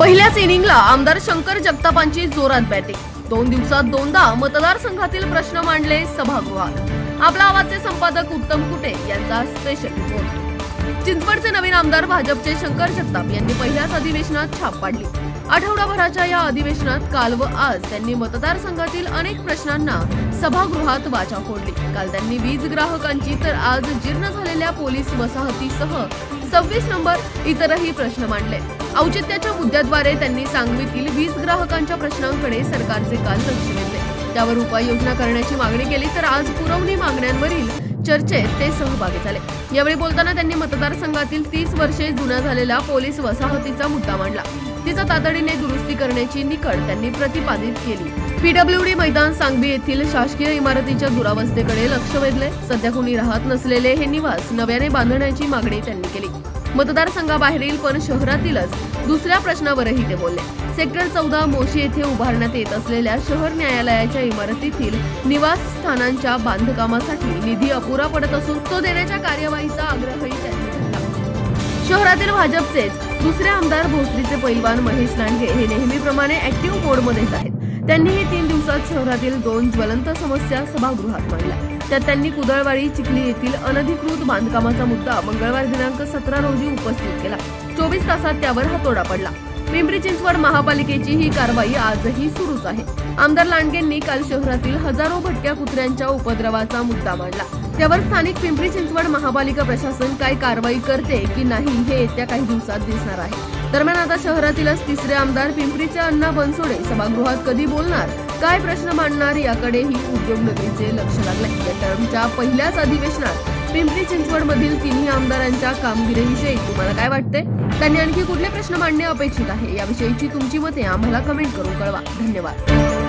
पहिल्याच इनिंगला आमदार शंकर जगतापांची जोरात बॅटिंग. दोन दिवसात दोनदा मतदारसंघातील प्रश्न मांडले सभागृहात. आपला आवाजचे संपादक उत्तम कुटे यांचा स्पेशल रिपोर्ट चिंचवडचे नवीन आमदार भाजपचे शंकर जगताप यांनी पहिल्याच अधिवेशनात छाप पाडली. आठवडाभराच्या या अधिवेशनात काल व आज त्यांनी मतदारसंघातील अनेक प्रश्नांना सभागृहात वाचा फोडली. काल त्यांनी वीज ग्राहकांची तर आज जीर्ण झालेल्या पोलीस वसाहतीसह सव्वीस नंबर इतरही प्रश्न मांडले. औचित्याच्या मुद्द्याद्वारे त्यांनी सांगवीतील वीज ग्राहकांच्या प्रश्नांकडे सरकारचे काल लक्ष वेधले. त्यावर उपाययोजना करण्याची मागणी केली तर आज पुरवणी मागण्यांवरील चर्चेत ते सहभागी झाले. यावेळी बोलताना त्यांनी मतदारसंघातील तीस वर्षे जुना झालेला पोलीस वसाहतीचा मुद्दा मांडला. तिचा तातडीने दुरुस्ती करण्याची निकड त्यांनी प्रतिपादित केली. पीडब्ल्यूडी मैदान सांगवी येथील शासकीय इमारतीच्या दुरावस्थेकडे लक्ष वेधले सध्या कुणी राहत नसलेले हे निवास नव्याने बांधण्याची मागणी त्यांनी केली. मतदारसंघाबाहेरील पण शहरातीलच दुसऱ्या प्रश्नावरही ते बोलले. सेक्टर चौदा मोशी येथे उभारण्यात येत असलेल्या शहर न्यायालयाच्या इमारतीतील निवासस्थानांच्या बांधकामासाठी निधी अपुरा पडत असून तो देण्याच्या कार्यवाहीचा आग्रहही त्यांनी धरला. शहरातील भाजपचेच दुसरे आमदार भोसरीचे पैलवान महेश लांडगे हे नेहमीप्रमाणे ऍक्टिव्ह मोडमध्येच आहेत. त्यांनीही तीन दिवसात शहरातील दोन ज्वलंत समस्या सभागृहात मांडल्या त्यात त्यांनी कुदळवाडी चिखली येथील अनधिकृत बांधकामाचा मुद्दा मंगळवार दिनांक सतरा रोजी उपस्थित केला. चोवीस तासात त्यावर हातोडा पडला. पिंपरी चिंचवड महापालिकेची ही कारवाई आजही सुरूच आहे. आमदार लांडगेंनी काल शहरातील हजारो भटक्या कुत्र्यांच्या उपद्रवाचा मुद्दा मांडला. त्यावर स्थानिक पिंपरी चिंचवड महापालिका प्रशासन काय कारवाई करते की नाही हे येत्या काही दिवसात दिसणार आहे. दरम्यान आता शहरातीलच तिसरे आमदार पिंपरीचे अण्णा बनसोडे सभागृहात कधी बोलणार? काय प्रश्न मांडणार याकडेही उद्योगनगरीचे लक्ष लागले या टर्मच्या पहिल्याच अधिवेशनात पिंपरी चिंचवड मधील तिन्ही आमदारांच्या कामगिरीविषयी तुम्हाला काय वाटते त्यांनी आणखी कुठले प्रश्न मांडणे अपेक्षित आहे? याविषयीची तुमची मते आम्हाला कमेंट करून कळवा. धन्यवाद.